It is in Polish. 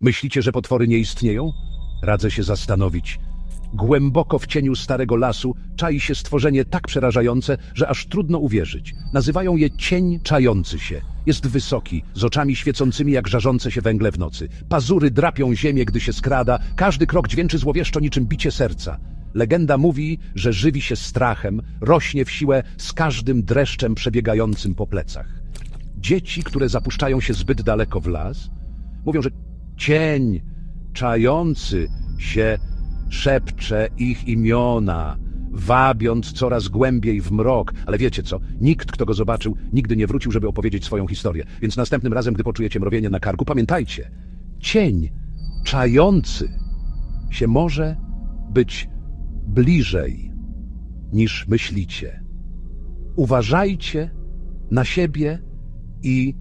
Myślicie, że potwory nie istnieją? Radzę się zastanowić. Głęboko w cieniu starego lasu czai się stworzenie tak przerażające, że aż trudno uwierzyć. Nazywają je cień czający się. Jest wysoki, z oczami świecącymi jak żarzące się węgle w nocy. Pazury drapią ziemię, gdy się skrada, każdy krok dźwięczy złowieszczo niczym bicie serca. Legenda mówi, że żywi się strachem, rośnie w siłę z każdym dreszczem przebiegającym po plecach. Dzieci, które zapuszczają się zbyt daleko w las, mówią, że cień czający się szepcze ich imiona, wabiąc coraz głębiej w mrok. Ale wiecie co? Nikt, kto go zobaczył, nigdy nie wrócił, żeby opowiedzieć swoją historię. Więc następnym razem, gdy poczujecie mrowienie na karku, pamiętajcie, cień czający się może być bliżej niż myślicie. Uważajcie na siebie i